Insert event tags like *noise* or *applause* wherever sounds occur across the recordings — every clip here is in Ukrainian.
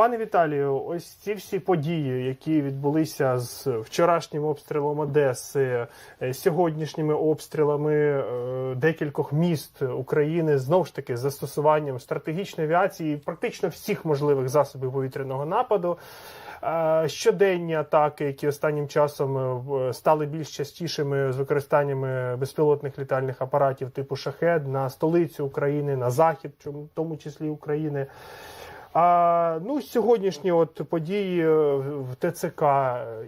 Пане Віталію, ось ці всі події, які відбулися з вчорашнім обстрілом Одеси, е, сьогоднішніми обстрілами е, декількох міст України, знову ж таки застосуванням стратегічної авіації, практично всіх можливих засобів повітряного нападу. Е, Щоденні атаки, які останнім часом стали більш частішими з використаннями безпілотних літальних апаратів типу Шахед на столицю України, на захід, в тому числі України. А, ну, сьогоднішні от події е, в ТЦК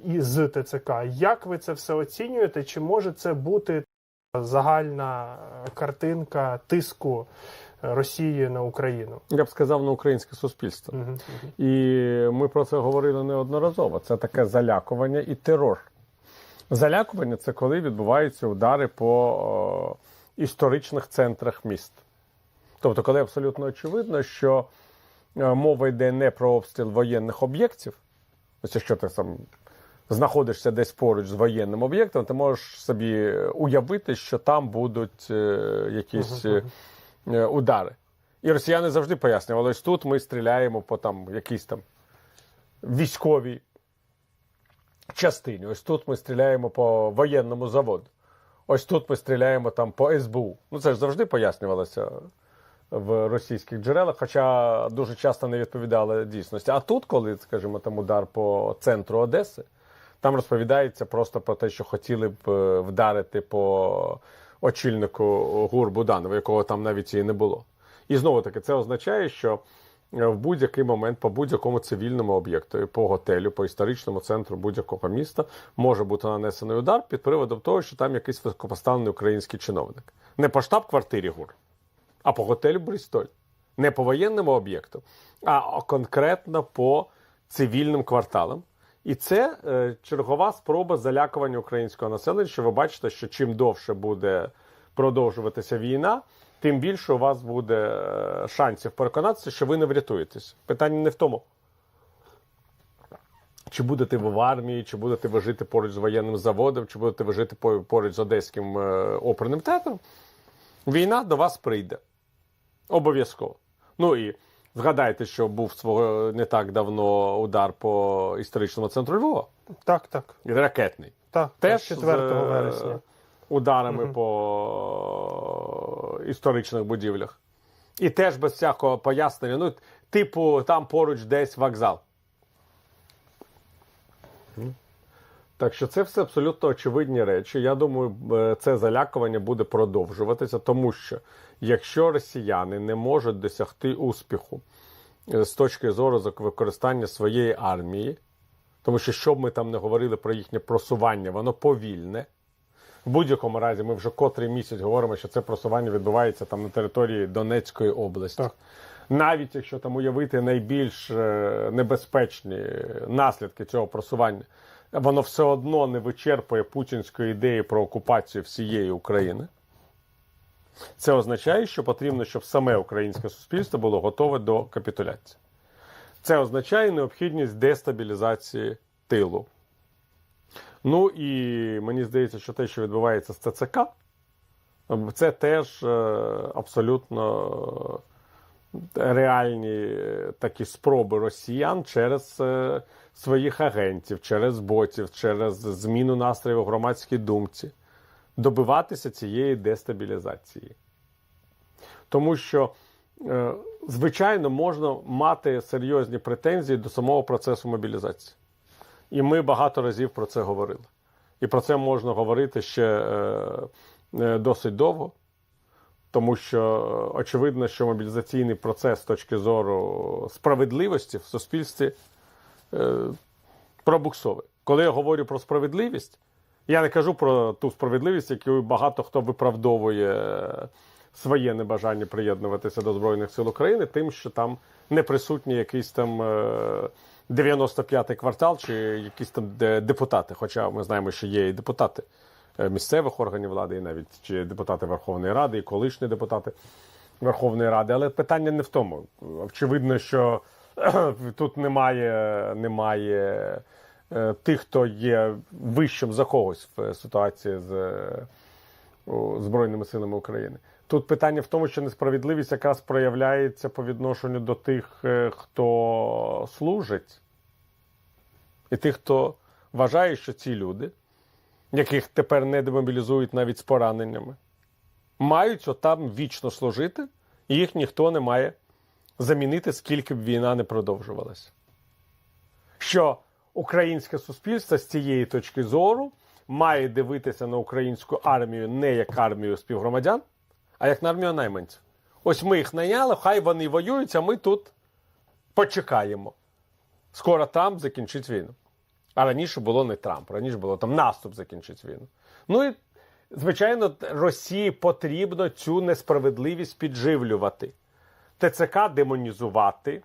і з ТЦК. Як ви це все оцінюєте? Чи може це бути загальна е, картинка тиску е, Росії на Україну? Я б сказав на українське суспільство. Мгм, І ми про це говорили неодноразово. Це таке залякування і терор. Залякування це коли відбуваються удари по о, історичних центрах міст. Тобто, коли абсолютно очевидно, що е, мова йде не про обстріл воєнних об'єктів, ось якщо ти сам знаходишся десь поруч з воєнним об'єктом, ти можеш собі уявити, що там будуть е, якісь е, е, удари. І росіяни завжди пояснювали, ось тут ми стріляємо по там якійсь там військовій частині. Ось тут ми стріляємо по воєнному заводу. Ось тут ми стріляємо там по СБУ. Ну це ж завжди пояснювалося в російських джерелах, хоча дуже часто не відповідали дійсності. А тут, коли, скажімо, там удар по центру Одеси, там розповідається просто про те, що хотіли б е, вдарити по очільнику ГУР Буданову, якого там навіть і не було. І знову таки, це означає, що е, в будь-який момент по будь-якому цивільному об'єкту, по готелю, по історичному центру будь-якого міста може бути нанесений удар під приводом того, що там якийсь високопоставлений український чиновник. Не по штаб-квартирі ГУР, а по готелю Брістоль. Не по воєнному об'єкту, а конкретно по цивільним кварталам. І це е, чергова спроба залякування українського населення. Що ви бачите, що чим довше буде продовжуватися війна, тим більше у вас буде е, шансів переконатися, що ви не врятуєтесь. Питання не в тому, чи будете ви в армії, чи будете ви жити поруч з воєнним заводом, чи будете ви жити поруч з одеським е, оперним театром. Війна до вас прийде. Обов'язково. Ну і згадайте, що був свого не так давно удар по історичному центру Львова. Так, так. Ракетний. Так, Теж 4 з, е, вересня. ударами по історичних будівлях. І теж без всякого пояснення. Ну, типу, там поруч десь вокзал. Так що це все абсолютно очевидні речі. Я думаю, е, це залякування буде продовжуватися, тому що якщо росіяни не можуть досягти успіху е, з точки зору використання своєї армії, тому що що б ми там не говорили про їхнє просування, воно повільне. В будь-якому разі, ми вже котрий місяць говоримо, що це просування відбувається там на території Донецької області. Так. Навіть якщо там уявити найбільш е, небезпечні наслідки цього просування, воно все одно не вичерпує путінської ідеї про окупацію всієї України. Це означає, що потрібно, щоб саме українське суспільство було готове до капітуляції. Це означає необхідність дестабілізації тилу. Ну і мені здається, що те, що відбувається з ТЦК, це теж е, абсолютно е, реальні е, такі спроби росіян через своїх агентів, через ботів, через зміну настроїв у громадській думці добиватися цієї дестабілізації. Тому що, е, звичайно, можна мати серйозні претензії до самого процесу мобілізації. І ми багато разів про це говорили. І про це можна говорити ще е, е, досить довго, тому що очевидно, що мобілізаційний процес з точки зору справедливості в суспільстві пробуксовує. Коли я говорю про справедливість, я не кажу про ту справедливість, яку багато хто виправдовує е, своє небажання приєднуватися до Збройних сил України, тим, що там не присутній якийсь там е, 95-й квартал чи якісь там депутати. Хоча ми знаємо, що є і депутати е, місцевих органів влади, і навіть чи депутати Верховної Ради, і колишні депутати Верховної Ради. Але питання не в тому. Очевидно, що *clears throat* тут немає, немає е, тих, хто є вищим за когось в ситуації з Збройними силами України. Тут питання в тому, що несправедливість якраз проявляється по відношенню до тих, е, хто служить, і тих, хто вважає, що ці люди, яких тепер не демобілізують навіть з пораненнями, мають отам вічно служити, і їх ніхто не має замінити, скільки б війна не продовжувалася. Що українське суспільство з цієї точки зору має дивитися на українську армію не як армію співгромадян, а як на армію найманців. Ось ми їх найняли, хай вони воюють, а ми тут почекаємо. Скоро Трамп закінчить війну. А раніше було не Трамп, раніше було там наступ закінчить війну. Ну і, звичайно, Росії потрібно цю несправедливість підживлювати. ТЦК демонізувати,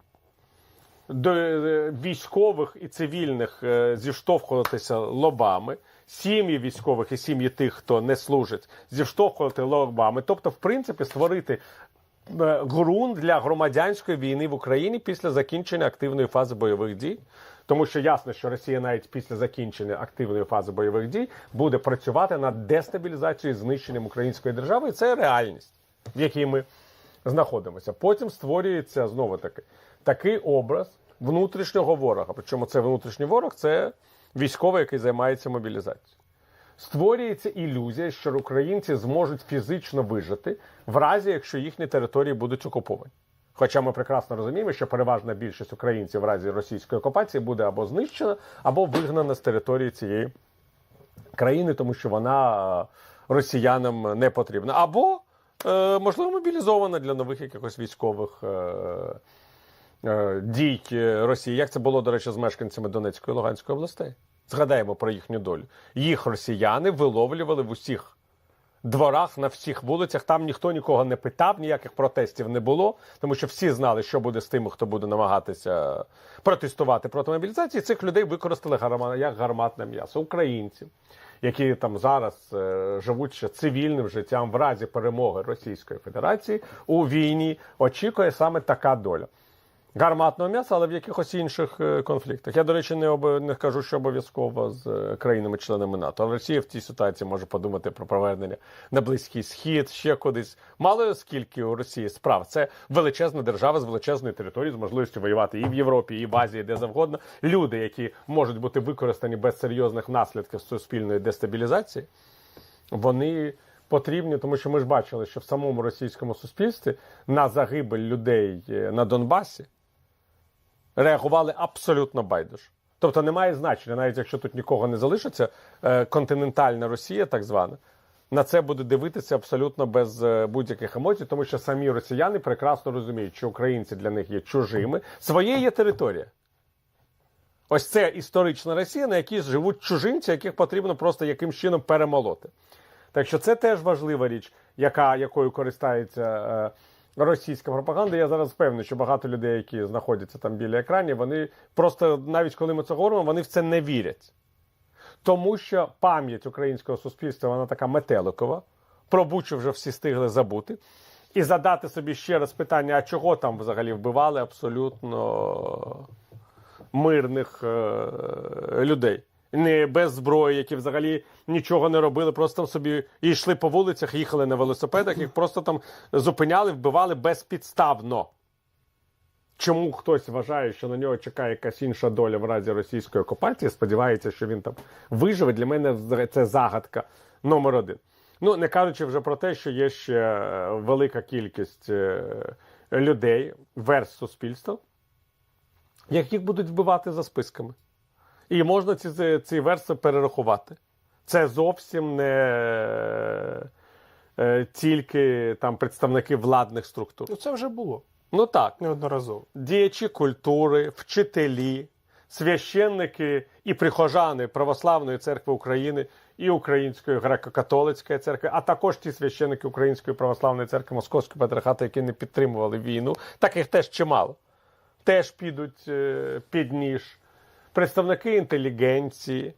до е, військових і цивільних е, зіштовхуватися лобами, сім'ї військових і сім'ї тих, хто не служить, зіштовхувати лобами. Тобто, в принципі, створити е, ґрунт для громадянської війни в Україні після закінчення активної фази бойових дій. Тому що ясно, що Росія навіть після закінчення активної фази бойових дій буде працювати над дестабілізацією і знищенням української держави, і це реальність, в якій ми знаходимося. Потім створюється знову таки такий образ внутрішнього ворога. Причому це внутрішній ворог це військовий, який займається мобілізацією. Створюється ілюзія, що українці зможуть фізично вижити в разі, якщо їхні території будуть окуповані. Хоча ми прекрасно розуміємо, що переважна більшість українців в разі російської окупації буде або знищена, або вигнана з території цієї країни, тому що вона е, росіянам не потрібна, або можливо мобілізована для нових якихось військових е, е, дій Росії. Як це було, до речі, з мешканцями Донецької і Луганської областей? Згадаємо про їхню долю. Їх росіяни виловлювали в усіх дворах, на всіх вулицях. Там ніхто нікого не питав, ніяких протестів не було, тому що всі знали, що буде з тими, хто буде намагатися протестувати проти мобілізації. Цих людей використали гарма- як гарматне м'ясо українців, які там зараз е, живуть ще цивільним життям в разі перемоги Російської Федерації у війні. Очікує саме така доля. Гарматного м'яса, але в якихось інших е, конфліктах. Я, до речі, не об... не кажу, що обов'язково з е, країнами-членами НАТО. А Росія в цій ситуації може подумати про повернення на Близький Схід, ще кудись. Мало скільки у Росії справ. Це величезна держава з величезною територією, з можливістю воювати і в Європі, і в Азії, де завгодно. Люди, які можуть бути використані без серйозних наслідків суспільної дестабілізації, вони потрібні, тому що ми ж бачили, що в самому російському суспільстві на загибель людей е, на Донбасі реагували абсолютно байдуже. Тобто немає значення, навіть якщо тут нікого не залишиться, е, континентальна Росія, так звана, на це буде дивитися абсолютно без е, будь-яких емоцій, тому що самі росіяни прекрасно розуміють, що українці для них є чужими. Своє є територія. Ось це історична Росія, на якій живуть чужинці, яких потрібно просто яким чином перемолоти. Так що це теж важлива річ, яка, якою користається е, російська пропаганда. Я зараз впевнений, що багато людей, які знаходяться там біля екранів, вони просто навіть коли ми це говоримо, вони в це не вірять. Тому що пам'ять українського суспільства вона така метеликова. Про Бучу вже всі стигли забути. І задати собі ще раз питання, а чого там взагалі вбивали абсолютно мирних е, людей. Не без зброї, які взагалі нічого не робили, просто собі йшли по вулицях, їхали на велосипедах, їх просто там зупиняли, вбивали безпідставно. Чому хтось вважає, що на нього чекає якась інша доля в разі російської окупації, сподівається, що він там виживе. Для мене це загадка номер один. Ну, не кажучи вже про те, що є ще е, велика кількість е, людей, верст суспільства, яких будуть вбивати за списками. І можна ці, ці верси перерахувати. Це зовсім не е, тільки там представники владних структур. Ну це вже було Ну так, неодноразово. діячі культури, вчителі, священники і прихожани Православної церкви України і Української греко-католицької церкви, а також ті священники Української православної церкви Московського патріархату, які не підтримували війну, таких теж чимало. Теж підуть е, під ніж. Представники інтелігенції,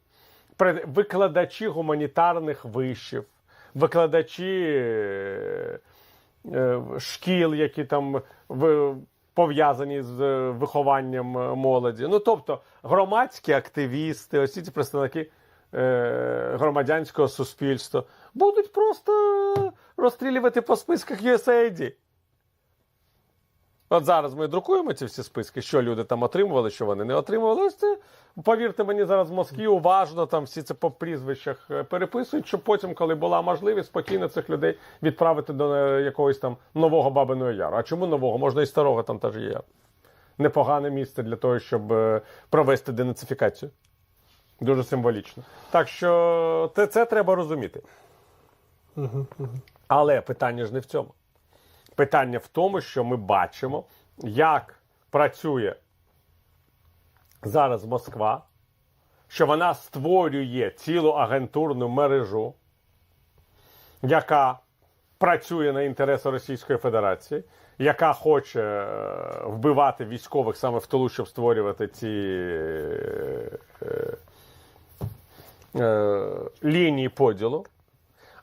викладачі гуманітарних вишів, викладачі е, е, шкіл, які там пов'язані з е, вихованням молоді. Ну тобто громадські активісти, ось ці представники громадянського суспільства будуть просто розстрілювати по списках USAID. От зараз ми друкуємо ці всі списки, що люди там отримували, що вони не отримували. Ось це, повірте мені, зараз в Москві уважно там всі це по прізвищах е, переписують, щоб потім, коли була можливість, спокійно цих людей відправити до е, якогось там нового Бабиного Яру. А чому нового? Можна і старого там теж є. Непогане місце для того, щоб е, провести денацифікацію. Дуже символічно. Так що це, це треба розуміти. Але питання ж не в цьому. Питання в тому, що ми бачимо, як працює зараз Москва, що вона створює цілу агентурну мережу, яка працює на інтереси Російської Федерації, яка хоче е, вбивати військових саме в тилу, щоб створювати ці е, е, лінії поділу.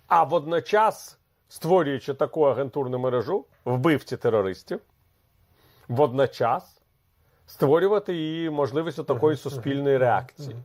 А водночас, створюючи таку агентурну мережу вбивці терористів, водночас створювати її можливість такої суспільної реакції.